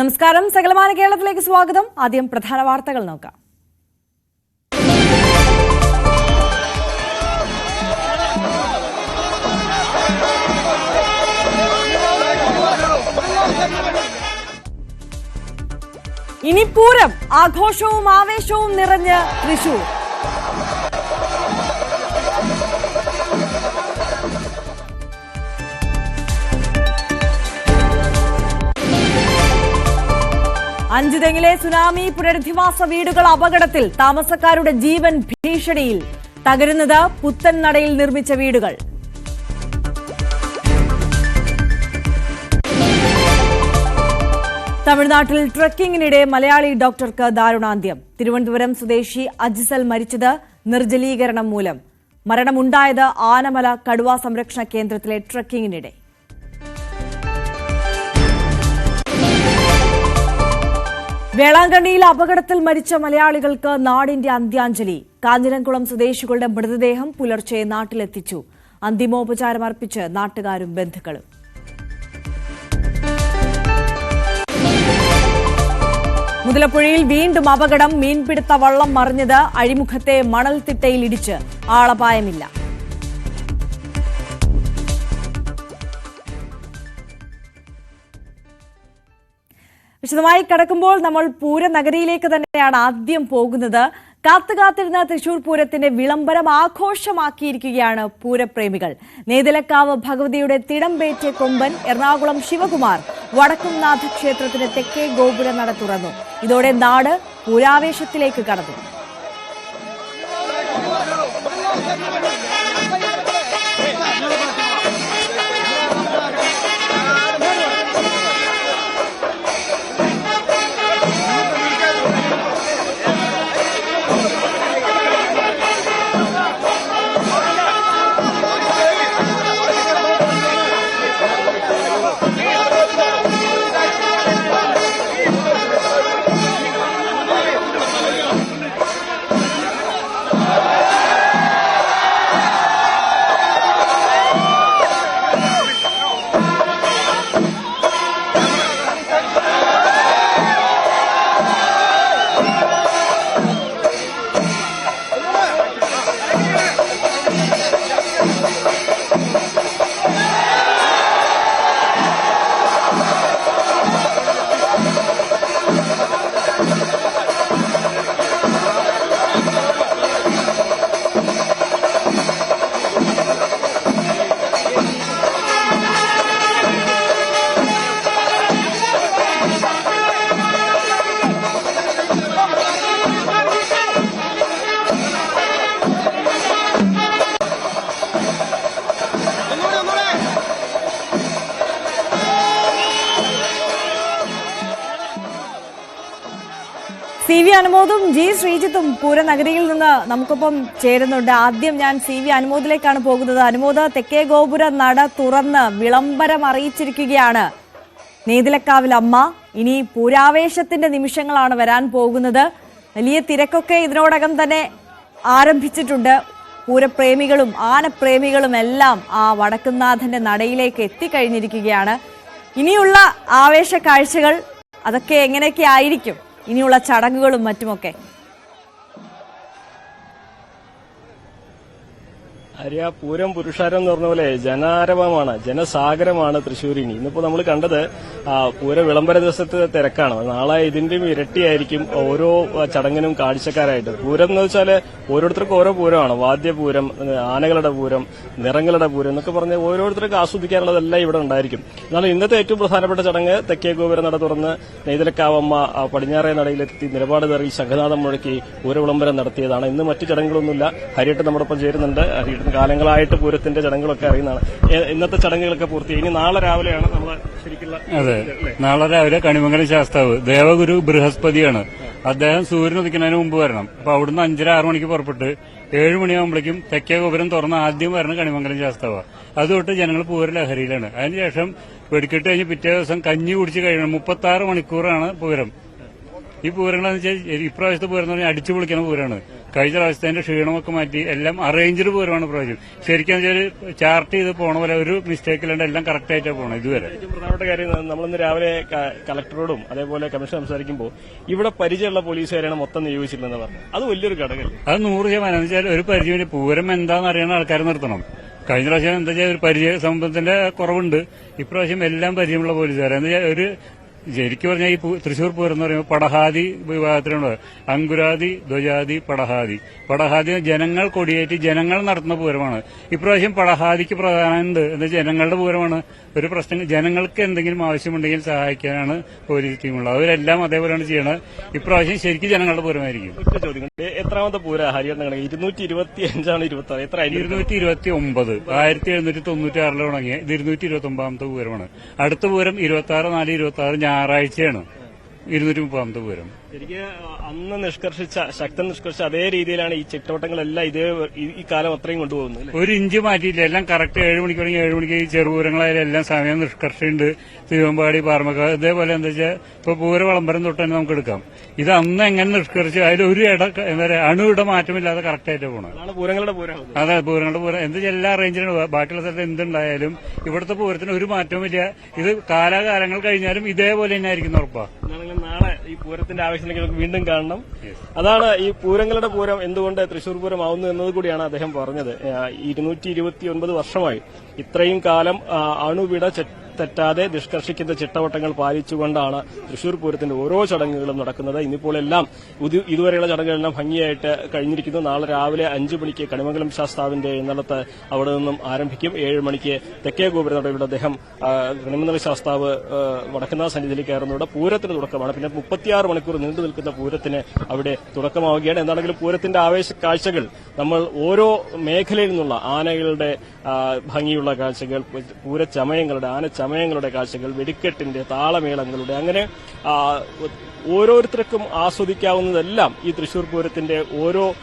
നമസ്കാരം. സകലമാന കേരളത്തിലേക്ക് സ്വാഗതം. ആദ്യം പ്രധാന വാർത്തകൾ നോക്കാം. ഇനി പൂരം ആഘോഷവും ആവേശവും നിറഞ്ഞ് തൃശൂർ. അഞ്ചുതെങ്ങിലെ സുനാമി പുനരധിവാസ വീടുകൾ അപകടത്തിൽ താമസക്കാരുടെ ജീവൻ ഭീഷണിയിൽ. തകരുന്നത് പുത്തൻ നടയിൽ നിർമ്മിച്ച വീടുകൾ. തമിഴ്നാട്ടിൽ ട്രക്കിങ്ങിനിടെ മലയാളി ഡോക്ടർക്ക് ദാരുണാന്ത്യം. തിരുവനന്തപുരം സ്വദേശി അജിസൽ മരിച്ചത് നിർജലീകരണം മൂലം. മരണമുണ്ടായത് ആനമല കടുവ സംരക്ഷണ കേന്ദ്രത്തിലെ ട്രക്കിങ്ങിനിടെ. വേളാങ്കണ്ണിയിൽ അപകടത്തിൽ മരിച്ച മലയാളികൾക്ക് നാടിന്റെ അന്ത്യാഞ്ജലി. കാഞ്ഞിരംകുളം സ്വദേശികളുടെ മൃതദേഹം പുലർച്ചെ നാട്ടിലെത്തിച്ചു. അന്തിമോപചാരം അർപ്പിച്ച് നാട്ടുകാരും ബന്ധുക്കളും. മുതലപ്പുഴയിൽ വീണ്ടും അപകടം മീൻപിടുത്ത വള്ളം മറിഞ്ഞത് അഴിമുഖത്തെ മണൽത്തിട്ടയിൽ ഇടിച്ച് ആളപായമില്ല. വിശദമായി കടക്കുമ്പോൾ നമ്മൾ പൂരനഗരിയിലേക്ക് തന്നെയാണ് ആദ്യം പോകുന്നത്. കാത്തു കാത്തിരുന്ന തൃശൂർ പൂരത്തിന്റെ വിളംബരം ആഘോഷമാക്കിയിരിക്കുകയാണ് പൂരപ്രേമികൾ. നേതിലക്കാവ് ഭഗവതിയുടെ തിടമ്പേറ്റ കൊമ്പൻ എറണാകുളം ശിവകുമാർ വടക്കുംനാഥ ക്ഷേത്രത്തിന് തെക്കേ ഗോപുര നട തുറന്നു. ഇതോടെ നാട് പൂരാവേശത്തിലേക്ക് കടന്നു. അനുമോദും ജി ശ്രീജിത്തും പൂരനഗരിയിൽ നിന്ന് നമുക്കൊപ്പം ചേരുന്നുണ്ട്. ആദ്യം ഞാൻ സി വി അനുമോദിലേക്കാണ് പോകുന്നത്. അനുമോദ തെക്കേ ഗോപുര നട തുറന്ന് വിളംബരം അറിയിച്ചിരിക്കുകയാണ്. നീതിലക്കാവിൽ അമ്മ ഇനി പൂരാവേശത്തിന്റെ നിമിഷങ്ങളാണ് വരാൻ പോകുന്നത്. വലിയ തിരക്കൊക്കെ ഇതിനോടകം തന്നെ ആരംഭിച്ചിട്ടുണ്ട്. പൂരപ്രേമികളും ആനപ്രേമികളും എല്ലാം ആ വടക്കുംനാഥന്റെ നടയിലേക്ക് എത്തിക്കഴിഞ്ഞിരിക്കുകയാണ്. ഇനിയുള്ള ആവേശ കാഴ്ചകൾ അതൊക്കെ എങ്ങനെയൊക്കെ ആയിരിക്കും? ഇനിയുള്ള ചടങ്ങുകളും മറ്റുമൊക്കെ. ആര്യ പൂരം പുരുഷാരം എന്ന് പറഞ്ഞ പോലെ ജനാരവമാണ് ജനസാഗരമാണ് തൃശ്ശൂരിനി ഇന്നിപ്പോ നമ്മൾ കണ്ടത് പൂര വിളംബര ദിവസത്തെ തിരക്കാണ്. നാളെ ഇതിന്റെയും ഇരട്ടിയായിരിക്കും ഓരോ ചടങ്ങിനും കാഴ്ചക്കാരായിട്ട്. പൂരം എന്ന് വെച്ചാൽ ഓരോരുത്തർക്കും ഓരോ പൂരമാണ്. വാദ്യപൂരം ആനകളുടെ പൂരം നിറങ്ങളുടെ പൂരം എന്നൊക്കെ പറഞ്ഞ് ഓരോരുത്തർക്ക് ആസ്വദിക്കാനുള്ളതെല്ലാം ഇവിടെ ഉണ്ടായിരിക്കും. എന്നാൽ ഇന്നത്തെ ഏറ്റവും പ്രധാനപ്പെട്ട ചടങ്ങ് തെക്കേ ഗോപുരം നട തുറന്ന് നെയ്തലക്കാവമ്മ പടിഞ്ഞാറേ നടയിലെത്തി നിലപാട് തെറി ശംഖനാഥം മുഴക്കി പൂര വിളംബരം നടത്തിയതാണ്. ഇന്ന് മറ്റു ചടങ്ങുകളൊന്നുമില്ല. ഹരിയട്ട് നമ്മുടെ ചേരുന്നുണ്ട്. ഹരിയട്ട് കാലങ്ങളായിട്ട് പൂരത്തിന്റെ ചടങ്ങുകളൊക്കെ അറിയുന്നതാണ്. ഇന്നത്തെ ചടങ്ങുകളൊക്കെ പൂർത്തി ഇനി നാളെ രാവിലെയാണ് നമ്മൾ ശരിക്കുള്ള അതെ. നാളെ രാവിലെ കണിമംഗലം ശാസ്താവ് ദേവഗുരു ബൃഹസ്പതിയാണ്. അദ്ദേഹം സൂര്യൻ ഉദിക്കുന്നതിന് മുമ്പ് വരണം. അപ്പൊ അവിടുന്ന് അഞ്ചര ആറു മണിക്ക് പുറപ്പെട്ട് ഏഴ് മണിയാകുമ്പോഴേക്കും തെക്കേ ഗോപുരം തുറന്ന് ആദ്യം വരണം കണിമംഗലം ശാസ്താവ. അതുതൊട്ട് ജനങ്ങൾ പൂര ലഹരിയിലാണ്. അതിനുശേഷം വെടിക്കെട്ട് കഴിഞ്ഞ് പിറ്റേ ദിവസം കഞ്ഞി കുടിച്ച് കഴിയണം. മുപ്പത്തി ആറ് മണിക്കൂറാണ് പൂരം. ഈ പൂരങ്ങളെന്ന് വെച്ചാൽ ഇപ്രാവശ്യത്തെ പൂരം എന്ന് പറഞ്ഞാൽ അടിച്ചു പൊളിക്കുന്ന പൂരമാണ് കഴിഞ്ഞ പ്രാവശ്യത്തെ ക്ഷീണമൊക്കെ മാറ്റി എല്ലാം അറേഞ്ച്ഡ് പൂരമാണ് പ്രാവശ്യം ശരിക്കും വെച്ചാൽ ചാർട്ട് ചെയ്ത് പോണ പോലെ ഒരു മിസ്റ്റേക്ക് ഇല്ലാണ്ട് എല്ലാം കറക്റ്റ് ആയിട്ടാണ് പോകണം ഇതുവരെ. പ്രധാനപ്പെട്ട കാര്യം നമ്മളിന്ന് രാവിലെ കളക്ടറോടും അതേപോലെ കമ്മീഷൻ സംസാരിക്കുമ്പോൾ ഇവിടെ പരിചയമുള്ള പോലീസുകാരെയാണ് മൊത്തം നിയോഗിച്ചിട്ടുണ്ടെന്ന് പറഞ്ഞു അത് വലിയൊരു ഘടകം അത് നൂറ് ശതമാനം. എന്ന് വെച്ചാൽ ഒരു പരിചയം പൂരം എന്താണെന്ന് അറിയണ ആൾക്കാരെ നിർത്തണം. കഴിഞ്ഞ പ്രാവശ്യം എന്താ വെച്ചാൽ ഒരു പരിചയ സമ്പത്തിന്റെ കുറവുണ്ട്. ഇപ്രാവശ്യം എല്ലാം പരിചയമുള്ള പോലീസുകാരെ എന്താ ഒരു ശരിക്കും പറഞ്ഞാൽ ഈ തൃശൂർ പൂരം എന്ന് പറയുമ്പോൾ പടഹാദി വിഭാഗത്തിലുണ്ട്. അങ്കുരാദി ധ്വജാതി പടഹാദി. പടഹാദി ജനങ്ങൾ കൊടിയേറ്റി ജനങ്ങൾ നടത്തുന്ന പൂരമാണ്. ഇപ്രാവശ്യം പടഹാദിക്ക് പ്രധാനമുണ്ട് എന്ന് ജനങ്ങളുടെ പൂരമാണ്. ഒരു പ്രശ്നം ജനങ്ങൾക്ക് എന്തെങ്കിലും ആവശ്യമുണ്ടെങ്കിൽ സഹായിക്കാനാണ് പോലീസ് ടീമുള്ളത്. അവരെല്ലാം അതേപോലെയാണ് ചെയ്യണത്. ഇപ്രാവശ്യം ശരിക്കും ജനങ്ങളുടെ പൂരമായിരിക്കും. എത്രാമത്തെ പൂര? ഹരിയാണ ഇരുന്നൂറ്റി ഇരുപത്തി അഞ്ചാണ് ഇരുപത്തി ആറ് എത്ര ഇരുന്നൂറ്റി ഇരുപത്തി ഒമ്പത് ആയിരത്തി എഴുന്നൂറ്റി തൊണ്ണൂറ്റി ആറിൽ തുടങ്ങിയ ഇത് ഇരുന്നൂറ്റി ഇരുപത്തി ഒമ്പതാമത്തെ പൂരമാണ്. അടുത്ത പൂരം ഇരുപത്തി ആറ് നാല് ഇരുപത്തി ആറ് ഞായറാഴ്ചയാണ്. ഇരുന്നൂറ്റി മുപ്പതാമത്തെ പൂരം. ശരിക്ക് അന്ന് നിഷ്കർഷിച്ച ശക്തൻ നിഷ്കർഷിച്ച അതേ രീതിയിലാണ് ഈ ചിട്ടവട്ടങ്ങളെല്ലാം ഇതേ ഈ- കാലം അത്രയും കൊണ്ടുപോകുന്നത് ഒരു ഇഞ്ച് മാറ്റിയില്ല എല്ലാം കറക്റ്റ് ഏഴ് മണിക്ക് തുടങ്ങി ഏഴ് മണിക്ക് ഈ ചെറുപൂരങ്ങളായാലും എല്ലാം സമയം നിഷ്കർഷയുണ്ട്. തിരുവമ്പാടി പാർമക്ക ഇതേപോലെ എന്താ വെച്ചാൽ ഇപ്പൊ പൂര വിളംബരം തൊട്ട് തന്നെ നമുക്ക് എടുക്കാം. ഇത് അന്ന് എങ്ങനെ നിഷ്കർഷിച്ചു അതിൽ ഒരു ഇട എന്താ പറയുക അണു ഇട മാറ്റമില്ലാതെ കറക്റ്റ് ആയിട്ട് പോകണം പൂരങ്ങളുടെ പൂരം. അതെ പൂരങ്ങളുടെ പൂരം. എന്താ വെച്ചാൽ എല്ലാ റേഞ്ചിനും ബാക്കിയുള്ള സ്ഥലത്ത് എന്തുണ്ടായാലും ഇവിടുത്തെ പൂരത്തിന് ഒരു മാറ്റവുമില്ല. ഇത് കാലാകാലങ്ങൾ കഴിഞ്ഞാലും ഇതേപോലെ തന്നെ ആയിരിക്കും ഉറപ്പാണ് നാളെ ഈ പൂരത്തിന്റെ ആവശ്യത്തിലേക്ക് നമുക്ക് വീണ്ടും കാണണം. അതാണ് ഈ പൂരങ്ങളുടെ പൂരം എന്തുകൊണ്ട് തൃശൂർ പൂരം ആവുന്നു എന്നത് കൂടിയാണ് അദ്ദേഹം പറഞ്ഞത്. ഇരുന്നൂറ്റി വർഷമായി. ഇത്രയും കാലം അണുവിട തെറ്റാതെ നിഷ്കർഷിക്കുന്ന ചിട്ടവട്ടങ്ങൾ പാലിച്ചുകൊണ്ടാണ് തൃശൂർ പൂരത്തിന്റെ ഓരോ ചടങ്ങുകളും നടക്കുന്നത്. ഇന്നിപ്പോൾ എല്ലാം ഇതുവരെയുള്ള ചടങ്ങുകളെല്ലാം ഭംഗിയായിട്ട് കഴിഞ്ഞിരിക്കുന്നു. നാളെ രാവിലെ അഞ്ചു മണിക്ക് കണിമംഗലം ശാസ്താവിന്റെ എഴുന്നള്ളത്ത് അവിടെ നിന്നും ആരംഭിക്കും. ഏഴ് മണിക്ക് തെക്കേ ഗോപുരനടയുടെ അദ്ദേഹം കണിമംഗലം ശാസ്താവ് വടക്കുന്നാഥ സന്നിധിയിൽ കയറുന്നതോടെ പൂരത്തിന് തുടക്കമാണ്. പിന്നെ മുപ്പത്തിയാറ് മണിക്കൂർ നീണ്ടു നിൽക്കുന്ന പൂരത്തിന് അവിടെ തുടക്കമാവുകയാണ്. എന്താണെങ്കിലും പൂരത്തിന്റെ ആവേശ കാഴ്ചകൾ നമ്മൾ ഓരോ മേഖലയിൽ നിന്നുള്ള ആനകളുടെ ഭംഗിയുള്ള കാഴ്ചകൾ പൂരച്ചമയങ്ങളുടെ ആനച്ചമയങ്ങളുടെ കാഴ്ചകൾ വെടിക്കെട്ടിന്റെ താളമേളങ്ങളുടെ അങ്ങനെ ഓരോരുത്തർക്കും ആസ്വദിക്കാവുന്നതെല്ലാം ഈ തൃശൂർ പൂരത്തിന്റെ ഓരോ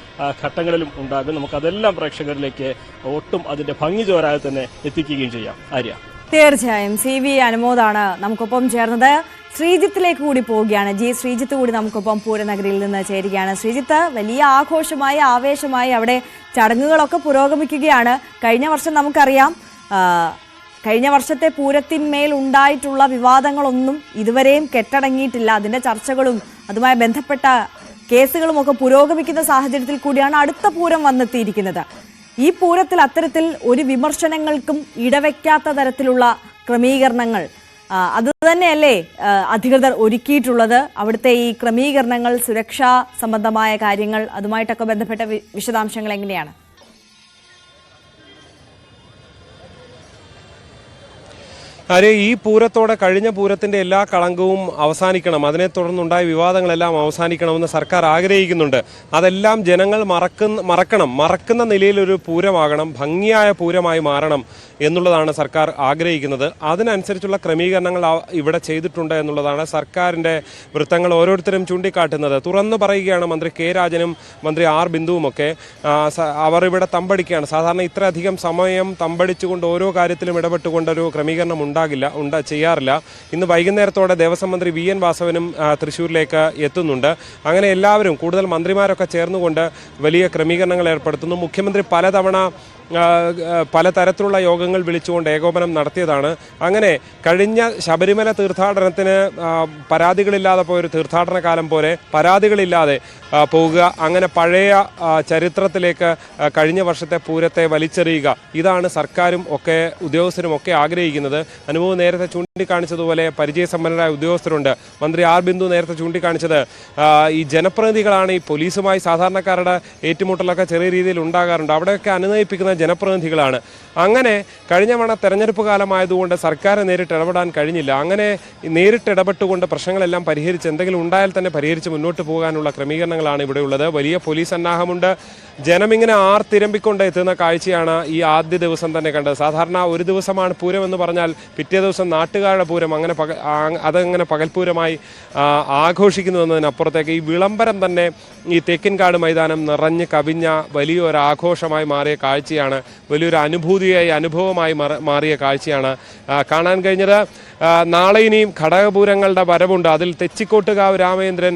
ഘട്ടങ്ങളിലും ഉണ്ടാകും. നമുക്കതെല്ലാം പ്രേക്ഷകരിലേക്ക് ഒട്ടും അതിന്റെ ഭംഗി ചോരാതെ തന്നെ എത്തിക്കുകയും ചെയ്യാം. ആര്യ. തീർച്ചയായും സി വി അനുമോദാണ് നമുക്കൊപ്പം ചേർന്നത്. ശ്രീജിത്തിലേക്ക് കൂടി പോവുകയാണ്. ജി ശ്രീജിത്ത് കൂടി നമുക്കൊപ്പം പൂരനഗരിയിൽ നിന്ന് ചേരുകയാണ്. ശ്രീജിത്ത് വലിയ ആഘോഷമായി ആവേശമായി അവിടെ ചടങ്ങുകളൊക്കെ പുരോഗമിക്കുകയാണ്. കഴിഞ്ഞ വർഷം നമുക്കറിയാം കഴിഞ്ഞ വർഷത്തെ പൂരത്തിന്മേൽ ഉണ്ടായിട്ടുള്ള വിവാദങ്ങളൊന്നും ഇതുവരെയും കെട്ടടങ്ങിയിട്ടില്ല. അതിന്റെ ചർച്ചകളും അതുമായി ബന്ധപ്പെട്ട കേസുകളുമൊക്കെ പുരോഗമിക്കുന്ന സാഹചര്യത്തിൽ കൂടിയാണ് അടുത്ത പൂരം വന്നെത്തിയിരിക്കുന്നത്. ഈ പൂരത്തിൽ അത്തരത്തിൽ ഒരു വിമർശനങ്ങൾക്കും ഇടവയ്ക്കാത്ത തരത്തിലുള്ള ക്രമീകരണങ്ങൾ അത് തന്നെയല്ലേ അധികൃതർ ഒരുക്കിയിട്ടുള്ളത്. അവിടുത്തെ ഈ ക്രമീകരണങ്ങൾ സുരക്ഷാ സംബന്ധമായ കാര്യങ്ങൾ അതുമായിട്ടൊക്കെ ബന്ധപ്പെട്ട വിശദാംശങ്ങൾ എങ്ങനെയാണ്? ആര്യ ഈ പൂരത്തോടെ കഴിഞ്ഞ പൂരത്തിന്റെ എല്ലാ കളങ്കവും അവസാനിക്കണം. അതിനെ തുടർന്നുണ്ടായ വിവാദങ്ങളെല്ലാം അവസാനിക്കണമെന്ന് സർക്കാർ ആഗ്രഹിക്കുന്നുണ്ട്. അതെല്ലാം ജനങ്ങൾ മറക്കുന്ന മറക്കണം. മറക്കുന്ന നിലയിലൊരു പൂരമാകണം ഭംഗിയായ പൂരമായി മാറണം എന്നുള്ളതാണ് സർക്കാർ ആഗ്രഹിക്കുന്നത്. അതിനനുസരിച്ചുള്ള ക്രമീകരണങ്ങൾ ഇവിടെ ചെയ്തിട്ടുണ്ട് എന്നുള്ളതാണ് സർക്കാരിന്റെ വൃത്തങ്ങൾ ഓരോരുത്തരും ചൂണ്ടിക്കാട്ടുന്നത്. തുറന്നു പറയുകയാണ് മന്ത്രി കെ രാജനും മന്ത്രി ആർ ബിന്ദുവുമൊക്കെ. അവർ ഇവിടെ തമ്പടിക്കുകയാണ്. സാധാരണ ഇത്രയധികം സമയം തമ്പടിച്ചുകൊണ്ട് ഓരോ കാര്യത്തിലും ഇടപെട്ടുകൊണ്ടൊരു ക്രമീകരണം ഉണ്ടാകില്ല ഉണ്ട ചെയ്യാറില്ല. ഇന്ന് വൈകുന്നേരത്തോടെ ദേവസ്വം മന്ത്രി വി എൻ വാസവനും തൃശ്ശൂരിലേക്ക് എത്തുന്നുണ്ട്. അങ്ങനെ എല്ലാവരും കൂടുതൽ മന്ത്രിമാരൊക്കെ ചേർന്നുകൊണ്ട് വലിയ ക്രമീകരണങ്ങൾ ഏർപ്പെടുത്തുന്നു. മുഖ്യമന്ത്രി പലതവണ പലതരത്തിലുള്ള യോഗങ്ങൾ വിളിച്ചുകൊണ്ട് ഏകോപനം നടത്തിയതാണ്. അങ്ങനെ കഴിഞ്ഞ ശബരിമല തീർത്ഥാടനത്തിന് പരാതികളില്ലാതെ പോയ ഒരു തീർത്ഥാടന കാലം പോലെ പരാതികളില്ലാതെ പോവുക. അങ്ങനെ പഴയ ചരിത്രത്തിലേക്ക് കഴിഞ്ഞ വർഷത്തെ പൂരത്തെ വലിച്ചെറിയുക. ഇതാണ് സർക്കാരും ഒക്കെ ഉദ്യോഗസ്ഥരും ഒക്കെ ആഗ്രഹിക്കുന്നത്. അനുഭവം നേരത്തെ ചൂണ്ടിക്കാണിച്ചതുപോലെ പരിചയസമ്പന്നരായ ഉദ്യോഗസ്ഥരുണ്ട്. മന്ത്രി ആർ ബിന്ദു നേരത്തെ ചൂണ്ടിക്കാണിച്ചത് ഈ ജനപ്രതിനിധികളാണ് ഈ പോലീസുമായി സാധാരണക്കാരുടെ ഏറ്റുമുട്ടലൊക്കെ ചെറിയ രീതിയിൽ ഉണ്ടാകാറുണ്ട്. അവിടെയൊക്കെ അനുനയിപ്പിക്കുന്ന ജനപ്രതിനിധികളാണ്. അങ്ങനെ കഴിഞ്ഞ തവണ തെരഞ്ഞെടുപ്പ് കാലമായതുകൊണ്ട് സർക്കാരെ നേരിട്ട് ഇടപെടാൻ കഴിഞ്ഞില്ല. അങ്ങനെ നേരിട്ട് ഇടപെട്ടുകൊണ്ട് പ്രശ്നങ്ങളെല്ലാം പരിഹരിച്ച് എന്തെങ്കിലും ഉണ്ടായാൽ തന്നെ പരിഹരിച്ച് മുന്നോട്ട് പോകാനുള്ള ക്രമീകരണങ്ങളാണ് ഇവിടെയുള്ളത് വലിയ പോലീസ് സന്നാഹമുണ്ട്. ജനമിങ്ങനെ ആർത്തിരമ്പിക്കൊണ്ട് എത്തുന്ന കാഴ്ചയാണ് ഈ ആദ്യ ദിവസം തന്നെ കണ്ടത്. സാധാരണ ഒരു ദിവസമാണ് പൂരം എന്ന് പറഞ്ഞാൽ പിറ്റേ ദിവസം നാട്ടുകാരുടെ പൂരം അങ്ങനെ പക അതങ്ങനെ പകൽപൂരമായി ആ, ആഘോഷിക്കുന്നു എന്നതിനപ്പുറത്തേക്ക് ഈ വിളംബരം തന്നെ ഈ തെക്കിൻകാട് മൈതാനം നിറഞ്ഞ് കവിഞ്ഞ വലിയൊരു ആഘോഷമായി മാറിയ കാഴ്ചയാണ്. വലിയൊരു അനുഭൂതിയായി അനുഭവമായി മാറിയ കാഴ്ചയാണ് കാണാൻ കഴിഞ്ഞത്. നാളെ ഇനിയും ഘടകപൂരങ്ങളുടെ വരവുണ്ട്. അതിൽ തെച്ചിക്കോട്ടുകാവ് രാമേന്ദ്രൻ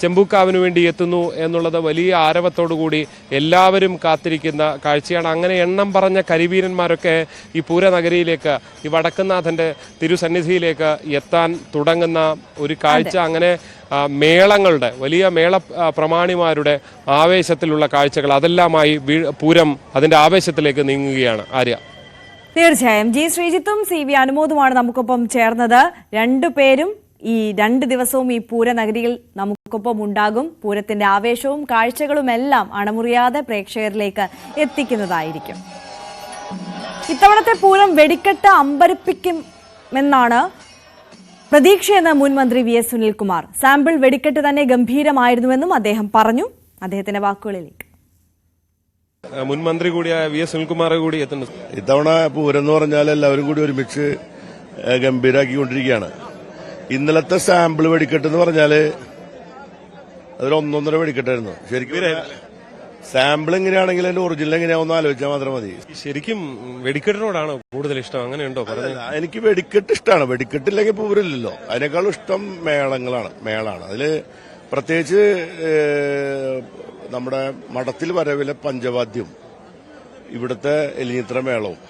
ചെമ്പൂക്കാവിന് വേണ്ടി എത്തുന്നു എന്നുള്ളത് വലിയ ആരവത്തോടു കൂടി എല്ലാവരും കാത്തിരിക്കുന്ന കാഴ്ചയാണ്. അങ്ങനെ എണ്ണം പറഞ്ഞ കരിവീരന്മാരൊക്കെ ഈ പൂരനഗരിയിലേക്ക് ഈ വടക്കുന്നാഥന്റെ തിരുസന്നിധിയിലേക്ക് എത്താൻ തുടങ്ങുന്ന ഒരു കാഴ്ച. അങ്ങനെ മേളങ്ങളുടെ വലിയ മേള പ്രമാണിമാരുടെ ആവേശത്തിലുള്ള കാഴ്ചകൾ അതെല്ലാമായി പൂരം അതിന്റെ ആവേശത്തിലേക്ക് നീങ്ങുകയാണ്. ആര്യ? തീർച്ചയായും. ജി ശ്രീജിത്തും സി വി അനുമോദുമാണ് നമുക്കൊപ്പം ചേർന്നത്. രണ്ടുപേരും ഈ രണ്ട് ദിവസവും ഈ പൂരനഗരിയിൽ നമുക്കൊപ്പം ഉണ്ടാകും. പൂരത്തിന്റെ ആവേശവും കാഴ്ചകളുമെല്ലാം അണമുറിയാതെ പ്രേക്ഷകരിലേക്ക് എത്തിക്കുന്നതായിരിക്കും. ഇത്തവണത്തെ പൂരം വെടിക്കെട്ട് അമ്പരിപ്പിക്കുമെന്നാണ് പ്രതീക്ഷയെന്ന് മുൻ മന്ത്രി വി എസ് സുനിൽകുമാർ. സാമ്പിൾ വെടിക്കെട്ട് തന്നെ ഗംഭീരമായിരുന്നുവെന്നും അദ്ദേഹം പറഞ്ഞു. അദ്ദേഹത്തിന്റെ വാക്കുകളിലേക്ക്. മുൻമന്ത്രി മുൻ മന്ത്രി കൂടിയായ വി എസ് സുനിൽകുമാറെ കൂടി എത്തുന്നു. ഇത്തവണ പൂരം എന്ന് പറഞ്ഞാൽ എല്ലാവരും കൂടി ഒരുമിച്ച് ഗംഭീരാക്കിക്കൊണ്ടിരിക്കുകയാണ്. ഇന്നലത്തെ സാമ്പിൾ വെടിക്കെട്ട് എന്ന് പറഞ്ഞാൽ അതൊരു ഒന്നൊന്നര വെടിക്കെട്ടായിരുന്നു. ശരിക്കും സാമ്പിൾ എങ്ങനെയാണെങ്കിൽ അതിന്റെ ഒറിജിനൽ എങ്ങനെയാവുന്ന ആലോചിച്ചാൽ മാത്രം മതി. ശരിക്കും വെടിക്കെട്ടിനോടാണോ കൂടുതൽ ഇഷ്ടം? അങ്ങനെയുണ്ടോ? എനിക്ക് വെടിക്കെട്ട് ഇഷ്ടമാണ് വെടിക്കെട്ടില്ലെങ്കിൽ പൂരില്ലല്ലോ അതിനേക്കാളും ഇഷ്ടം മേളങ്ങളാണ്. മേളാണ്. അതിൽ പ്രത്യേകിച്ച് നമ്മുടെ മഠത്തിൽ വരവിലെ പഞ്ചവാദ്യം ഇവിടുത്തെ എലിഞ്ഞിത്ര മേളവും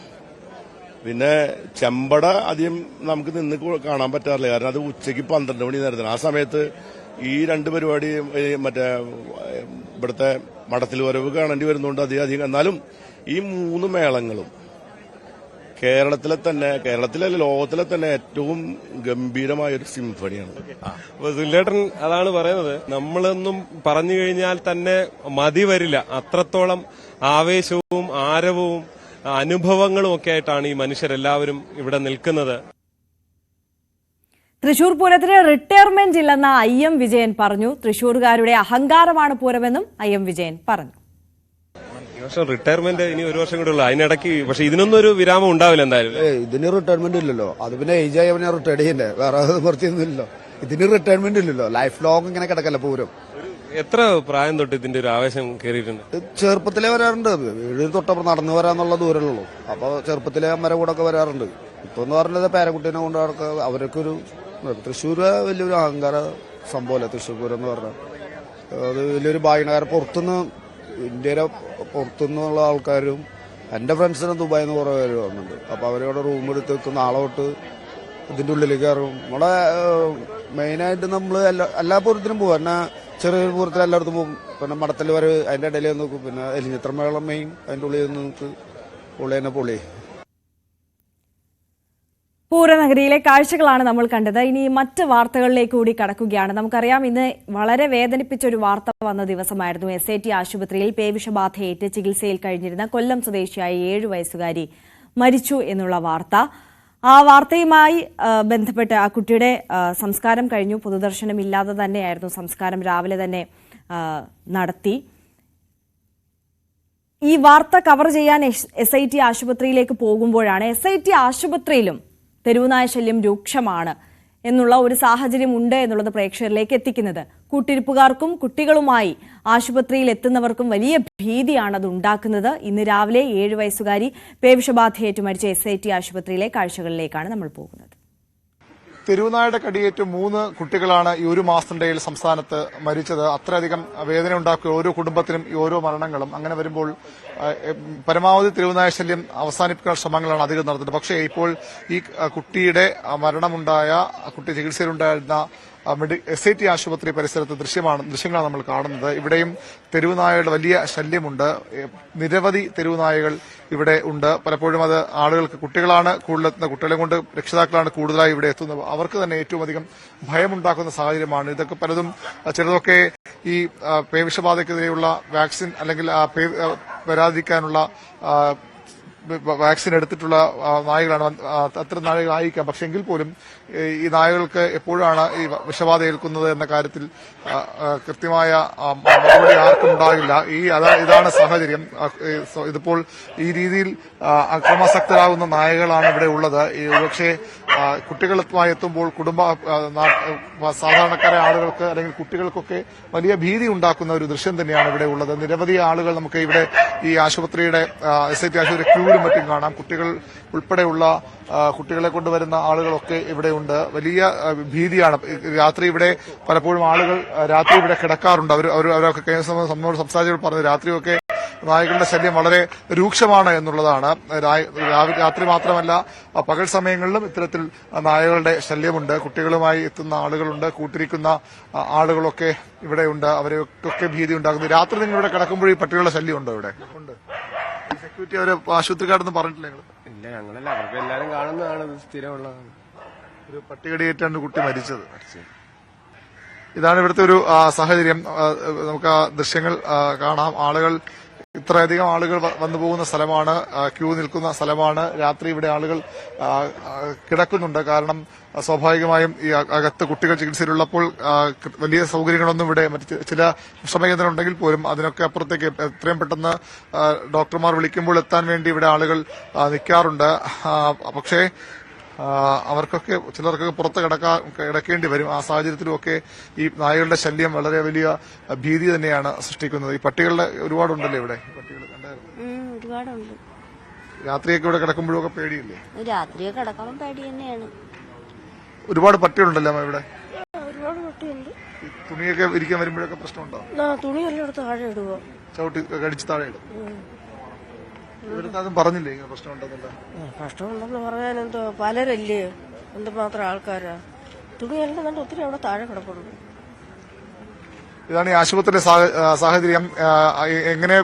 പിന്നെ ചെമ്പട അധികം നമുക്ക് നിന്ന് കാണാൻ പറ്റാറില്ല. കാരണം അത് ഉച്ചയ്ക്ക് പന്ത്രണ്ട് മണി നേരത്തിന്. ആ സമയത്ത് ഈ രണ്ട് പരിപാടി മറ്റേ ഇവിടുത്തെ മഠത്തിൽ വരവ് കാണേണ്ടി വരുന്നുണ്ട് അധികം അധികം. എന്നാലും ഈ മൂന്ന് മേളങ്ങളും കേരളത്തിലെ തന്നെ കേരളത്തിലല്ല ലോകത്തിലെ തന്നെ ഏറ്റവും ഗംഭീരമായ ഒരു സിംഫണിയാണ് സുല്ലേട്ടൻ അതാണ് പറയുന്നത്. നമ്മളൊന്നും പറഞ്ഞു കഴിഞ്ഞാൽ തന്നെ മതി വരില്ല. അത്രത്തോളം ആവേശവും ആരവവും അനുഭവങ്ങളും ഒക്കെ ആയിട്ടാണ് ഈ മനുഷ്യരെല്ലാവരും ഇവിടെ നിൽക്കുന്നത്. തൃശൂർ പൂരത്തിന് റിട്ടയർമെന്റ് ഇല്ലെന്ന ഐ എം വിജയൻ പറഞ്ഞു. തൃശൂർകാരുടെ അഹങ്കാരമാണ് പൂരമെന്നും ഐ എം വിജയൻ പറഞ്ഞു. ഈ വർഷം റിട്ടയർമെന്റ് ഇനി ഒരു വർഷം കൂടെ ഉള്ളു. അതിനിടയ്ക്ക് പക്ഷെ ഇതിനൊന്നും ഒരു വിരാമം ഉണ്ടാവില്ല എന്തായാലും. ഇതിന് റിട്ടയർമെന്റ് ഇല്ലല്ലോ. അത് പിന്നെ ഏജ് ആയവനെ റിട്ടയർഡ് ചെയ്യണ്ടേ? വേറെ ഇതിന് റിട്ടയർമെന്റ് ഇല്ലല്ലോ. ലൈഫ് ലോങ് ഇങ്ങനെ കിടക്കല്ല പൂരം. എത്ര പ്രായം തൊട്ട് ഇതിന്റെ ഒരു ആവേശം കയറിയിട്ടുണ്ട്? ചെറുപ്പത്തിലെ വരാറുണ്ട്. വീട് തൊട്ടപ്പുറം നടന്നു വരാന്നുള്ള ദൂരമുള്ളൂ. അപ്പൊ ചെറുപ്പത്തിലെ അമ്മരെ കൂടെ ഒക്കെ വരാറുണ്ട്. ഇപ്പൊ എന്ന് പറഞ്ഞത് പേരക്കുട്ടീനെ കൊണ്ട് നടക്കുക അവരൊക്കെ ഒരു തൃശ്ശൂര് വലിയൊരു അഹങ്കാര സംഭവമല്ല തൃശ്ശൂർ പൂരം എന്ന് പറഞ്ഞാൽ അത് വലിയൊരു ഭാഗ്യനഗരം പുറത്തുനിന്ന് ഇന്ത്യയിലെ പുറത്തുനിന്നുള്ള ആൾക്കാരും എന്റെ ഫ്രണ്ട്സിന് ദുബായിൽ നിന്ന് കുറെ പേര് വന്നിട്ടുണ്ട്. അപ്പൊ അവരവിടെ റൂം എടുത്ത് നാളെ തൊട്ട് ഇതിന്റെ ഉള്ളിൽ കയറും നമ്മളെ മെയിനായിട്ട് നമ്മൾ എല്ലാ എല്ലാ പൂരത്തിനും പോകും എന്നാ ചെറിയൊരു പൂരത്തിൽ എല്ലായിടത്തും പോകും പിന്നെ മടത്തിൽ വരെ അതിന്റെ ഇടയിൽ നോക്കും. പിന്നെ എലിഞ്ഞിത്ര മേളം മെയിൻ അതിന്റെ ഉള്ളിൽ നിന്ന് നോക്ക് പൊള്ളി തന്നെ പൊളി. പൂരനഗരിയിലെ കാഴ്ചകളാണ് നമ്മൾ കണ്ടത്. ഇനി മറ്റ് വാർത്തകളിലേക്ക് കൂടി കടക്കുകയാണ്. നമുക്കറിയാം ഇന്ന് വളരെ വേദനിപ്പിച്ച ഒരു വാർത്ത വന്ന ദിവസമായിരുന്നു. എസ് ഐ ടി ആശുപത്രിയിൽ പേവിഷബാധയേറ്റ് ചികിത്സയിൽ കഴിഞ്ഞിരുന്ന കൊല്ലം സ്വദേശിയായ ഏഴു വയസ്സുകാരി മരിച്ചു എന്നുള്ള വാർത്ത. ആ വാർത്തയുമായി ബന്ധപ്പെട്ട് ആ കുട്ടിയുടെ സംസ്കാരം കഴിഞ്ഞു. പൊതുദർശനം ഇല്ലാതെ തന്നെയായിരുന്നു സംസ്കാരം രാവിലെ തന്നെ നടത്തി. ഈ വാർത്ത കവർ ചെയ്യാൻ എസ് ഐ ടി ആശുപത്രിയിലേക്ക് പോകുമ്പോഴാണ് എസ് ഐ ടി ആശുപത്രിയിലും തെരുവുനായ ശല്യം രൂക്ഷമാണ്. എന്നുള്ള ഒരു സാഹചര്യം ഉണ്ട് എന്നുള്ളത് പ്രേക്ഷകരിലേക്ക് എത്തിക്കുന്നത്. കൂട്ടിരിപ്പുകാർക്കും കുട്ടികളുമായി ആശുപത്രിയിൽ എത്തുന്നവർക്കും വലിയ ഭീതിയാണ് അത് ഉണ്ടാക്കുന്നത്. ഇന്ന് രാവിലെ ഏഴ് വയസ്സുകാരി പേവിഷബാധയേറ്റ് മരിച്ച എസ് ഐ ടി ആശുപത്രിയിലെ കാഴ്ചകളിലേക്കാണ് നമ്മൾ പോകുന്നത്. തെരുവുനായുടെ കടിയേറ്റ് മൂന്ന് കുട്ടികളാണ് ഈ ഒരു മാസത്തിനിടയിൽ സംസ്ഥാനത്ത് മരിച്ചത്. അത്രയധികം വേദന ഉണ്ടാക്കുക ഓരോ കുടുംബത്തിനും ഈ ഓരോ മരണങ്ങളും. അങ്ങനെ വരുമ്പോൾ പരമാവധി തിരുവനായ ശല്യം അവസാനിപ്പിക്കാൻ ശ്രമങ്ങളാണ് അധികം നടത്തുന്നത്. പക്ഷേ ഇപ്പോൾ ഈ കുട്ടിയുടെ മരണമുണ്ടായ കുട്ടി ചികിത്സയിലുണ്ടായിരുന്ന എസ് ഐ ടി ആശുപത്രി പരിസരത്ത് ദൃശ്യമാണ് ദൃശ്യങ്ങളാണ് നമ്മൾ കാണുന്നത്. ഇവിടെയും തെരുവുനായയുടെ വലിയ ശല്യമുണ്ട്. നിരവധി തെരുവുനായകൾ ഇവിടെ ഉണ്ട്. പലപ്പോഴും അത് ആളുകൾക്ക് കുട്ടികളാണ് കൂടുതലെത്തുന്നത് കുട്ടികളെ കൊണ്ട് രക്ഷിതാക്കളാണ് കൂടുതലായി ഇവിടെ എത്തുന്നത്. അവർക്ക് തന്നെ ഏറ്റവും അധികം ഭയമുണ്ടാക്കുന്ന സാഹചര്യമാണ്. ഇതൊക്കെ പലതും ചിലതൊക്കെ ഈ പേവിഷബാധയ്ക്കെതിരെയുള്ള വാക്സിൻ അല്ലെങ്കിൽ ആ, വാക്സിൻ എടുത്തിട്ടുള്ള നായകളാണ് അത്ര നായകളായിരിക്കാം. പക്ഷെ എങ്കിൽ പോലും ഈ നായകൾക്ക് എപ്പോഴാണ് ഈ വിഷബാധ ഏൽക്കുന്നത് എന്ന കാര്യത്തിൽ കൃത്യമായ മറുപടി ആർക്കും ഉണ്ടാകില്ല. ഈ ഇതാണ് സാഹചര്യം. ഇതിപ്പോൾ ഈ രീതിയിൽ അക്രമാസക്തരാകുന്ന നായകളാണ് ഇവിടെ ഉള്ളത്. പക്ഷേ കുട്ടികളുമായി എത്തുമ്പോൾ കുടുംബ സാധാരണക്കാരായ ആളുകൾക്ക് അല്ലെങ്കിൽ കുട്ടികൾക്കൊക്കെ വലിയ ഭീതി ഉണ്ടാക്കുന്ന ഒരു ദൃശ്യം തന്നെയാണ് ഇവിടെ ഉള്ളത്. നിരവധി ആളുകൾ നമുക്ക് ഇവിടെ ഈ ആശുപത്രിയുടെ എസ് ഐ ടി ആശുപത്രി ക്യൂവിലും മറ്റും കാണാം. കുട്ടികൾ ഉൾപ്പെടെയുള്ള കുട്ടികളെ കൊണ്ടുവരുന്ന ആളുകളൊക്കെ ഇവിടെയുണ്ട്. വലിയ ഭീതിയാണ്. രാത്രി ഇവിടെ പലപ്പോഴും ആളുകൾ രാത്രി ഇവിടെ കിടക്കാറുണ്ട്. അവർ അവരൊക്കെ സമയം നമ്മോട് സംസാരിച്ചപ്പോൾ പറഞ്ഞു രാത്രിയൊക്കെ നായകളുടെ ശല്യം വളരെ രൂക്ഷമാണ് എന്നുള്ളതാണ്. രാത്രി മാത്രമല്ല പകൽ സമയങ്ങളിലും ഇത്തരത്തിൽ നായകളുടെ ശല്യമുണ്ട്. കുട്ടികളുമായി എത്തുന്ന ആളുകളുണ്ട്. കൂട്ടിരിക്കുന്ന ആളുകളൊക്കെ ഇവിടെയുണ്ട്. അവരെയൊക്കെ ഭീതി ഉണ്ടാകുന്നു രാത്രി നിങ്ങൾ ഇവിടെ കിടക്കുമ്പോൾ ഈ പട്ടികളുടെ ശല്യമുണ്ടോ ഇവിടെ? ഉണ്ട്. സെക്യൂരിറ്റി അവർ ആശുപത്രിക്കാരെന്ന് പറഞ്ഞിട്ടില്ല നിങ്ങൾ ഇല്ല ഞങ്ങളല്ല. അവർക്ക് എല്ലാരും കാണുന്നതാണ്. ഇത് സ്ഥിരമുള്ളതാണ്. ഒരു പട്ടികടിയേറ്റാണ് കുട്ടി മരിച്ചത്. ഇതാണ് ഇവിടുത്തെ ഒരു സാഹചര്യം. നമുക്ക് ആ ദൃശ്യങ്ങൾ കാണാം. ആളുകൾ ഇത്രയധികം ആളുകൾ വന്നു പോകുന്ന സ്ഥലമാണ് ക്യൂ നിൽക്കുന്ന സ്ഥലമാണ്. രാത്രി ഇവിടെ ആളുകൾ കിടക്കുന്നുണ്ട്. കാരണം സ്വാഭാവികമായും ഈ അകത്ത് കുട്ടികൾ ചികിത്സയിലുള്ളപ്പോൾ വലിയ സൗകര്യങ്ങളൊന്നും ഇവിടെ മറ്റ് ചില ശ്രമകേന്ദ്രം ഉണ്ടെങ്കിൽ പോലും അതിനൊക്കെ അപ്പുറത്തേക്ക് എത്രയും പെട്ടെന്ന് ഡോക്ടർമാർ വിളിക്കുമ്പോൾ എത്താൻ വേണ്ടി ഇവിടെ ആളുകൾ നിൽക്കാറുണ്ട്. പക്ഷേ അവർക്കൊക്കെ ചിലർക്കൊക്കെ പുറത്ത് കിടക്കാ കിടക്കേണ്ടി വരും. ആ സാഹചര്യത്തിലുമൊക്കെ ഈ നായകളുടെ ശല്യം വളരെ വലിയ ഭീതി തന്നെയാണ് സൃഷ്ടിക്കുന്നത്. ഈ പട്ടികളുടെ ഒരുപാടുണ്ടല്ലോ ഇവിടെ? പട്ടികൾ ഒരുപാടുണ്ട്. രാത്രിയൊക്കെ ഇവിടെ കിടക്കുമ്പോഴൊക്കെ പേടിയില്ലേ? രാത്രിയൊക്കെ കിടക്കണം പേടി തന്നെയാണ്. ഒരുപാട് പട്ടികളുണ്ടല്ലോ ഇവിടെ? ഒരുപാട് പട്ടിയുണ്ട്. തുണിയൊക്കെ ഇരിക്കാൻ വരുമ്പോഴൊക്കെ പ്രശ്നമുണ്ടോ? തുണി തുണിയെല്ലാം താഴെ ഇടുക ചവിട്ടി കടിച്ച് താഴെ ഇടും. കഷ്ടമുണ്ടെന്ന് പറയാൻ എന്തോ പലരല്ലേ? എന്തുമാത്രം ആൾക്കാരാ? തുണിയെല്ലാം കണ്ട് ഒത്തിരി അവിടെ താഴെ കിടപ്പുണ്ട്. ഇതാണ് ഈ ആശുപത്രിയുടെ സാഹചര്യം. എങ്ങനെ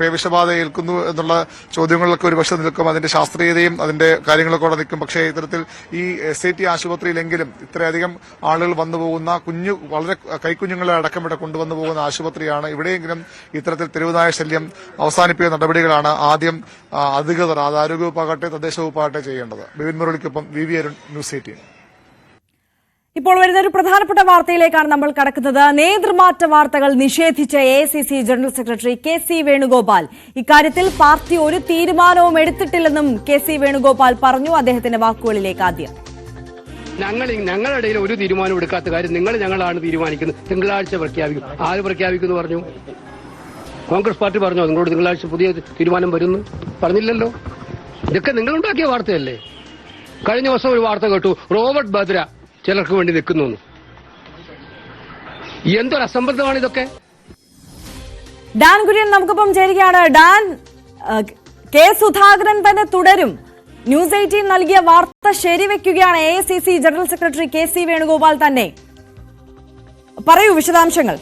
പേവിഷബാധ ഏൽക്കുന്നു എന്നുള്ള ചോദ്യങ്ങളിലൊക്കെ ഒരുപക്ഷെ നിൽക്കും. അതിന്റെ ശാസ്ത്രീയതയും അതിന്റെ കാര്യങ്ങളൊക്കെ അവിടെ നിൽക്കും. പക്ഷേ ഇത്തരത്തിൽ ഈ എസ് ഐ ടി ആശുപത്രിയിലെങ്കിലും ഇത്രയധികം ആളുകൾ വന്നു പോകുന്ന കുഞ്ഞു വളരെ കൈക്കുഞ്ഞുങ്ങളെ അടക്കം ഇവിടെ കൊണ്ടുവന്നു പോകുന്ന ആശുപത്രിയാണ്. ഇവിടെയെങ്കിലും ഇത്തരത്തിൽ തെരുവുനായ ശല്യം അവസാനിപ്പിക്കുന്ന നടപടികളാണ് ആദ്യം അധികൃതർ അത് ആരോഗ്യ വകുപ്പാകട്ടെ തദ്ദേശ വകുപ്പാകട്ടെ ചെയ്യേണ്ടത്. Bipin മുരളിക്കൊപ്പം V V Arun news eighteen. ഇപ്പോൾ വരുന്ന ഒരു പ്രധാനപ്പെട്ട വാർത്തയിലേക്കാണ് നമ്മൾ കടക്കുന്നത്. നേതൃമാറ്റ വാർത്തകൾ നിഷേധിച്ച A general secretary K C Venugopal. ഇക്കാര്യത്തിൽ പാർട്ടി ഒരു തീരുമാനവും എടുത്തിട്ടില്ലെന്നും കെ സി വേണുഗോപാൽ പറഞ്ഞു. അദ്ദേഹത്തിന്റെ വാക്കുകളിലേക്ക് ആദ്യം. ഞങ്ങൾ ഞങ്ങളുടെ ഇടയിൽ ഒരു തീരുമാനം എടുക്കാത്ത കാര്യം നിങ്ങൾ ഞങ്ങളാണ് തീരുമാനിക്കുന്നത്. തിങ്കളാഴ്ച പ്രഖ്യാപിക്കും. ആര് പ്രഖ്യാപിക്കുന്നു പറഞ്ഞു? കോൺഗ്രസ് പാർട്ടി പറഞ്ഞോ? നിങ്ങളോട് തിങ്കളാഴ്ച പുതിയ തീരുമാനം വരുന്നു? പറഞ്ഞില്ലല്ലോ. ഇതൊക്കെ നിങ്ങളുണ്ടാക്കിയ വാർത്തയല്ലേ? കഴിഞ്ഞ ദിവസം ഒരു വാർത്ത കേട്ടു. റോബർട്ട് ബദ്ര ചിലർക്ക് വേണ്ടി നിൽക്കുന്നു. എന്തൊരു അസംബന്ധമാണ് ഇതൊക്കെ? ഡാൻ കുര്യൻ നമുക്കിപ്പം ചേരുകയാണ്. ഡാൻ കെ സുധാകരൻ തന്നെ തുടരും. ന്യൂസ് എയ്റ്റീൻ നൽകിയ വാർത്ത ശരിവെക്കുകയാണ് A general secretary K C Venugopal തന്നെ. പറയൂ വിശദാംശങ്ങൾ.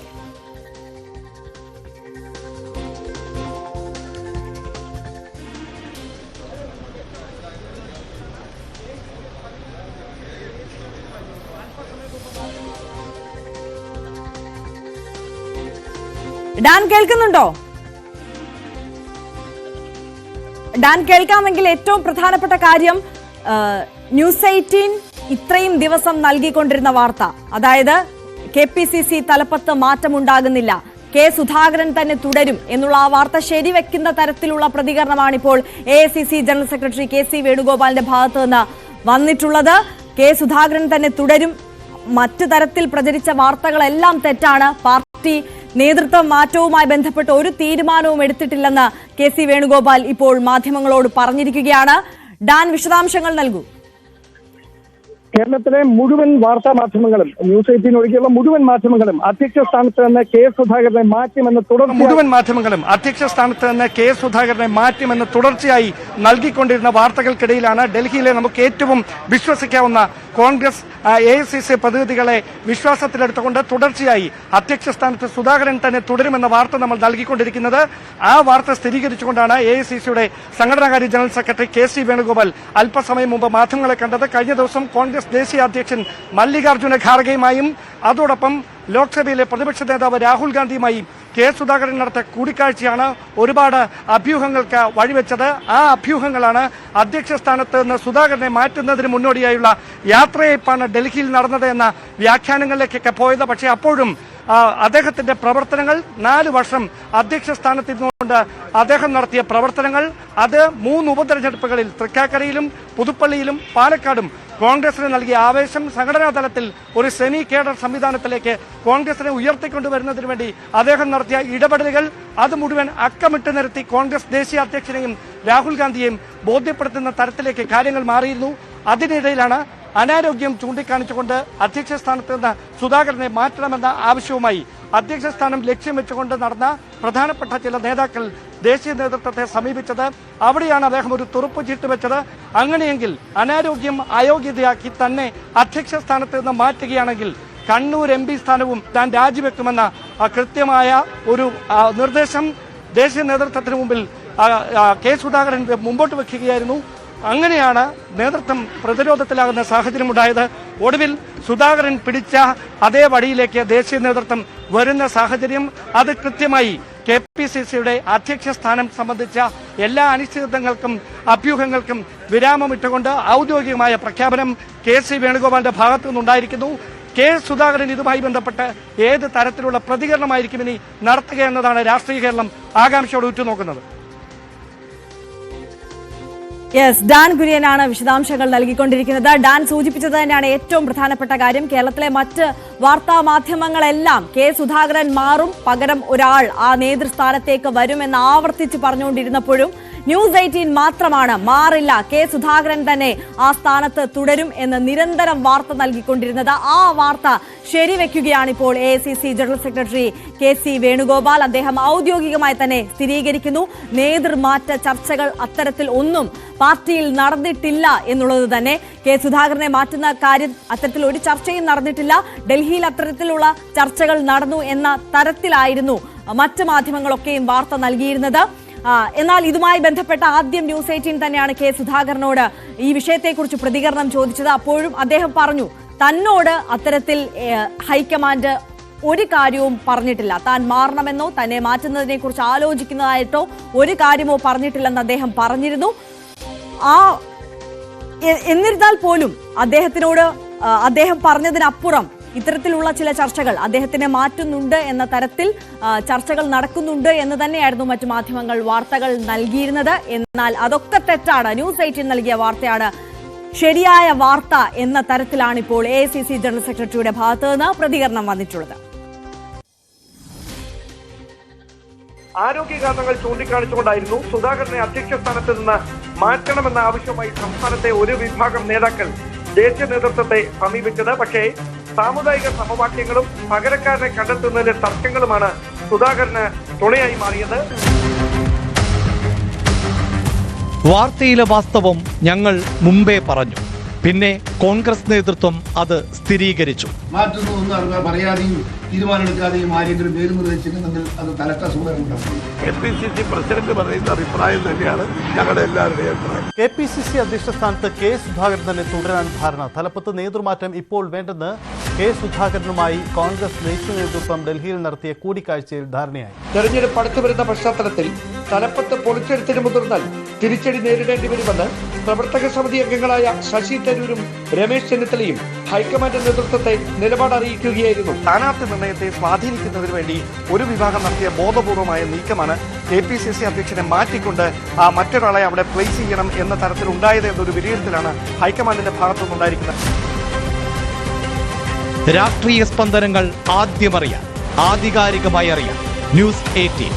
ഡാൻ കേൾക്കുന്നുണ്ടോ? ഡാൻ കേൾക്കാമെങ്കിൽ ഏറ്റവും പ്രധാനപ്പെട്ട കാര്യം ന്യൂസ് എയ്റ്റീൻ ഇത്രയും ദിവസം നൽകിക്കൊണ്ടിരുന്ന വാർത്ത. അതായത് കെ പി സി സി തലപ്പത്ത് മാറ്റമുണ്ടാകുന്നില്ല. കെ സുധാകരൻ തന്നെ തുടരും എന്നുള്ള ആ വാർത്ത ശരിവെക്കുന്ന തരത്തിലുള്ള പ്രതികരണമാണ് ഇപ്പോൾ A general secretary K C വേണുഗോപാലിന്റെ ഭാഗത്ത് നിന്ന് വന്നിട്ടുള്ളത്. കെ സുധാകരൻ തന്നെ തുടരും. മറ്റു തരത്തിൽ പ്രചരിച്ച വാർത്തകളെല്ലാം തെറ്റാണ്. പാർട്ടി നേതൃത്വ മാറ്റവുമായി ബന്ധപ്പെട്ട് ഒരു തീരുമാനവും എടുത്തിട്ടില്ലെന്ന് കെ സി വേണുഗോപാൽ ഇപ്പോൾ മാധ്യമങ്ങളോട് പറഞ്ഞിരിക്കുകയാണ്. ഡാൻ വിശദാംശങ്ങൾ നൽകൂ. കേരളത്തിലെ മുഴുവൻ വാർത്താ മാധ്യമങ്ങളും ന്യൂസ് എയ്റ്റീൻ ഒഴികെയുള്ള മുഴുവൻ മാധ്യമങ്ങളും അധ്യക്ഷ സ്ഥാനത്ത് നിന്ന് കെ സുധാകരനെ മാറ്റുമെന്ന് തുടർന്ന് മുഴുവൻ മാധ്യമങ്ങളും അധ്യക്ഷ സ്ഥാനത്ത് നിന്ന് കെ സുധാകരനെ മാറ്റുമെന്ന് തുടർച്ചയായി നൽകിക്കൊണ്ടിരുന്ന വാർത്തകൾക്കിടയിലാണ് ഡൽഹിയിലെ നമുക്ക് ഏറ്റവും വിശ്വസിക്കാവുന്ന Congress A I C C പ്രതിനിധികളെ വിശ്വാസത്തിലെടുത്തുകൊണ്ട് തുടർച്ചയായി അധ്യക്ഷ സ്ഥാനത്ത് സുധാകരൻ തന്നെ തുടരുമെന്ന വാർത്ത നമ്മൾ നൽകിക്കൊണ്ടിരിക്കുന്നത്. ആ വാർത്ത സ്ഥിരീകരിച്ചുകൊണ്ടാണ് എ ഐ സി സിയുടെ സംഘടനാകാര്യ general secretary K C Venugopal അല്പസമയം മുമ്പ് മാധ്യമങ്ങളെ കണ്ടത്. കഴിഞ്ഞ ദിവസം കോൺഗ്രസ് ദേശീയ അധ്യക്ഷൻ മല്ലികാർജുന ഖാർഗെയുമായും അതോടൊപ്പം ലോക്സഭയിലെ പ്രതിപക്ഷ നേതാവ് രാഹുൽ ഗാന്ധിയുമായി കെ സുധാകരൻ നടത്തിയ കൂടിക്കാഴ്ചയാണ് ഒരുപാട് അഭ്യൂഹങ്ങൾക്ക് വഴിവെച്ചത്. ആ അഭ്യൂഹങ്ങളാണ് അധ്യക്ഷ സ്ഥാനത്ത് നിന്ന് സുധാകരനെ മാറ്റുന്നതിന് മുന്നോടിയായുള്ള യാത്രയപ്പാണ് ഡൽഹിയിൽ നടന്നത് എന്ന വ്യാഖ്യാനങ്ങളിലേക്കൊക്കെ പോയത്. പക്ഷേ അപ്പോഴും അദ്ദേഹത്തിന്റെ പ്രവർത്തനങ്ങൾ നാല് വർഷം അധ്യക്ഷ സ്ഥാനത്തിരുന്നുകൊണ്ട് അദ്ദേഹം നടത്തിയ പ്രവർത്തനങ്ങൾ അത് മൂന്ന് ഉപതെരഞ്ഞെടുപ്പുകളിൽ തൃക്കാക്കരയിലും പുതുപ്പള്ളിയിലും പാലക്കാടും കോൺഗ്രസിന് നൽകിയ ആവേശം സംഘടനാ തലത്തിൽ ഒരു സെമി കേഡർ സംവിധാനത്തിലേക്ക് കോൺഗ്രസിനെ ഉയർത്തിക്കൊണ്ടുവരുന്നതിന് വേണ്ടി അദ്ദേഹം നടത്തിയ ഇടപെടലുകൾ അത് മുഴുവൻ അക്കമിട്ട് നിരത്തി കോൺഗ്രസ് ദേശീയ അധ്യക്ഷനെയും രാഹുൽ ഗാന്ധിയെയും ബോധ്യപ്പെടുത്തുന്ന തരത്തിലേക്ക് കാര്യങ്ങൾ മാറിയിരുന്നു. അതിനിടയിലാണ് അനാരോഗ്യം ചൂണ്ടിക്കാണിച്ചുകൊണ്ട് അധ്യക്ഷ സ്ഥാനത്ത് നിന്ന് സുധാകരനെ മാറ്റണമെന്ന ആവശ്യവുമായി അധ്യക്ഷ സ്ഥാനം ലക്ഷ്യം വെച്ചുകൊണ്ട് നടന്ന പ്രധാനപ്പെട്ട ചില നേതാക്കൾ ദേശീയ നേതൃത്വത്തെ സമീപിച്ചത് അവിടെയാണ് അദ്ദേഹം ഒരു തുറുപ്പ് ചീട്ട് വെച്ചത്. അങ്ങനെയെങ്കിൽ അനാരോഗ്യം അയോഗ്യതയാക്കി തന്നെ അധ്യക്ഷ സ്ഥാനത്ത് നിന്ന് മാറ്റുകയാണെങ്കിൽ കണ്ണൂർ എം പി സ്ഥാനവും താൻ രാജിവെക്കുമെന്ന കൃത്യമായ ഒരു നിർദ്ദേശം ദേശീയ നേതൃത്വത്തിന് മുമ്പിൽ കെ സുധാകരൻ മുമ്പോട്ട് വെക്കുകയായിരുന്നു. അങ്ങനെയാണ് നേതൃത്വം പ്രതിരോധത്തിലാകുന്ന സാഹചര്യം സാഹചര്യമുണ്ടായത്. ഒടുവിൽ സുധാകരൻ പിടിച്ച അതേ വഴിയിലേക്ക് ദേശീയ നേതൃത്വം വരുന്ന സാഹചര്യം അത് കൃത്യമായി കെ പി സി സിയുടെ അധ്യക്ഷ സ്ഥാനം സംബന്ധിച്ച എല്ലാ അനിശ്ചിതത്വങ്ങൾക്കും അഭ്യൂഹങ്ങൾക്കും വിരാമമിട്ടുകൊണ്ട് ഔദ്യോഗികമായ പ്രഖ്യാപനം കെ സി വേണുഗോപാലിന്റെ ഭാഗത്തു നിന്നുണ്ടായിരിക്കുന്നു. കെ സുധാകരൻ ഇതുമായി ബന്ധപ്പെട്ട് ഏത് തരത്തിലുള്ള പ്രതികരണമായിരിക്കും ഇനി നടത്തുക എന്നതാണ് രാഷ്ട്രീയ കേരളം ആകാംക്ഷയോട് ഉറ്റുനോക്കുന്നത്. യെസ് ഡാൻ കുര്യനാണ് വിശദാംശങ്ങൾ നൽകിക്കൊണ്ടിരിക്കുന്നത്. ഡാൻ സൂചിപ്പിച്ചത് തന്നെയാണ് ഏറ്റവും പ്രധാനപ്പെട്ട കാര്യം. കേരളത്തിലെ മറ്റ് വാർത്താ മാധ്യമങ്ങളെല്ലാം കെ സുധാകരൻ മാറും പകരം ഒരാൾ ആ നേതൃസ്ഥാനത്തേക്ക് വരുമെന്ന് ആവർത്തിച്ച് പറഞ്ഞുകൊണ്ടിരുന്നപ്പോഴും ന്യൂസ് എയ്റ്റീൻ മാത്രമാണ്. മാറില്ല. കെ സുധാകരൻ തന്നെ ആ സ്ഥാനത്ത് തുടരും എന്ന് നിരന്തരം വാർത്ത നൽകിക്കൊണ്ടിരുന്നത്. ആ വാർത്ത ശരിവെക്കുകയാണ് ഇപ്പോൾ A general secretary K C Venugopal. അദ്ദേഹം ഔദ്യോഗികമായി തന്നെ സ്ഥിരീകരിക്കുന്നു. നേതൃമാറ്റ ചർച്ചകൾ അത്തരത്തിൽ ഒന്നും പാർട്ടിയിൽ നടന്നിട്ടില്ല എന്നുള്ളത് തന്നെ കെ സുധാകരനെ മാറ്റുന്ന കാര്യം അത്തരത്തിൽ ഒരു ചർച്ചയും നടന്നിട്ടില്ല. ഡൽഹിയിൽ അത്തരത്തിലുള്ള ചർച്ചകൾ നടന്നു എന്ന തരത്തിലായിരുന്നു മറ്റ് മാധ്യമങ്ങളൊക്കെയും വാർത്ത നൽകിയിരുന്നത്. എന്നാൽ ഇതുമായി ബന്ധപ്പെട്ട ആദ്യം ന്യൂസ് എയ്റ്റീൻ തന്നെയാണ് കെ സുധാകരനോട് ഈ വിഷയത്തെക്കുറിച്ച് പ്രതികരണം ചോദിച്ചത്. അപ്പോഴും അദ്ദേഹം പറഞ്ഞു തന്നോട് അത്തരത്തിൽ ഹൈക്കമാൻഡ് ഒരു കാര്യവും പറഞ്ഞിട്ടില്ല. താൻ മാറണമെന്നോ തന്നെ മാറ്റുന്നതിനെ കുറിച്ച് ആലോചിക്കുന്നതായിട്ടോ ഒരു കാര്യമോ പറഞ്ഞിട്ടില്ലെന്ന് അദ്ദേഹം പറഞ്ഞിരുന്നു. ആ എന്നിരുന്നാൽ പോലും അദ്ദേഹത്തിനോട് അദ്ദേഹം പറഞ്ഞതിനപ്പുറം ഇത്തരത്തിലുള്ള ചില ചർച്ചകൾ അദ്ദേഹത്തിനെ മാറ്റുന്നുണ്ട് എന്ന തരത്തിൽ ചർച്ചകൾ നടക്കുന്നുണ്ട് എന്ന് തന്നെയായിരുന്നു മറ്റു മാധ്യമങ്ങൾ വാർത്തകൾ നൽകിയിരുന്നത്. എന്നാൽ അതൊക്കെ തെറ്റാണ്. ന്യൂസ് ഐറ്റിൻ നൽകിയ വാർത്തയാണ് ശരിയായ വാർത്ത എന്ന തരത്തിലാണ് ഇപ്പോൾ എ ജനറൽ സെക്രട്ടറിയുടെ ഭാഗത്ത് നിന്ന് പ്രതികരണം വന്നിട്ടുള്ളത്. ആരോഗ്യ കാരണങ്ങൾ ചൂണ്ടിക്കാണിച്ചുകൊണ്ടായിരുന്നു സുധാകരനെ അധ്യക്ഷ സ്ഥാനത്ത് നിന്ന് മാറ്റണമെന്ന ആവശ്യമായി സംസ്ഥാനത്തെ ഒരു വിഭാഗം നേതാക്കൾ ദേശീയ നേതൃത്വത്തെ സമീപിച്ചത്. പക്ഷേ സാമുദായിക സമവാക്യങ്ങളും പകരക്കാരനെ കണ്ടെത്തുന്നതിലെ തർക്കങ്ങളുമാണ് സുധാകരന് തുണയായി മാറിയത്. വാർത്തയിലെ വാസ്തവം ഞങ്ങൾ മുമ്പേ പറഞ്ഞു. പിന്നെ കോൺഗ്രസ് നേതൃത്വം അത് സ്ഥിരീകരിച്ചു. പറയാതെയും തീരുമാനമെടുക്കാതെയും ആരെങ്കിലും അത് പി സി സി പ്രസിഡന്റ് പറയുന്ന അഭിപ്രായം തന്നെയാണ് ഞങ്ങളുടെ എല്ലാവരുടെയും അഭിപ്രായം. കെ പി സി സി അധ്യക്ഷ സ്ഥാനത്ത് കെ സുധാകരൻ തന്നെ തുടരാൻ ധാരണ. തലപ്പത്ത് നേതൃമാറ്റം ഇപ്പോൾ വേണ്ടെന്ന് കെ സുധാകരനുമായി കോൺഗ്രസ് ദേശീയ നേതൃത്വം ഡൽഹിയിൽ നടത്തിയ കൂടിക്കാഴ്ചയിൽ ധാരണയായി. തെരഞ്ഞെടുപ്പ് അടുത്തു വരുന്ന പശ്ചാത്തലത്തിൽ തലപ്പത്ത് പൊളിച്ചെടുത്തിന് മുതിർന്നാൽ തിരിച്ചടി നേരിടേണ്ടി വരുമെന്ന് പ്രവർത്തക സമിതി അംഗങ്ങളായ ശശി തരൂരും രമേശ് ചെന്നിത്തലയും ഹൈക്കമാൻഡ് നേതൃത്വത്തെ നിലപാട് അറിയിക്കുകയായിരുന്നു. സ്ഥാനാർത്ഥി നിർണയത്തെ സ്വാധീനിക്കുന്നതിന് വേണ്ടി ഒരു വിഭാഗം നടത്തിയ ബോധപൂർവമായ നീക്കമാണ് കെ പി സി സി അധ്യക്ഷനെ മാറ്റിക്കൊണ്ട് ആ മറ്റൊരാളെ അവിടെ പ്ലേസ് ചെയ്യണം എന്ന തരത്തിലുണ്ടായത് എന്നൊരു വിലയിരുത്തലാണ് ഹൈക്കമാൻഡിന്റെ ഭാഗത്തുനിന്നുണ്ടായിരിക്കുന്നത്. രാഷ്ട്രീയ സ്പന്ദനങ്ങൾ ആദ്യമറിയാം ആധികാരികമായി അറിയാം ന്യൂസ് എയ്റ്റീൻ.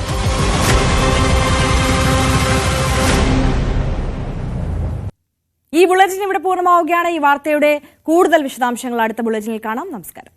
ഈ ബുള്ളറ്റിൻ ഇവിടെ പൂർണമാവുകയാണ്. ഈ വാർത്തയുടെ കൂടുതൽ വിശദാംശങ്ങൾ അടുത്ത ബുള്ളറ്റിനിൽ കാണാം. നമസ്കാരം.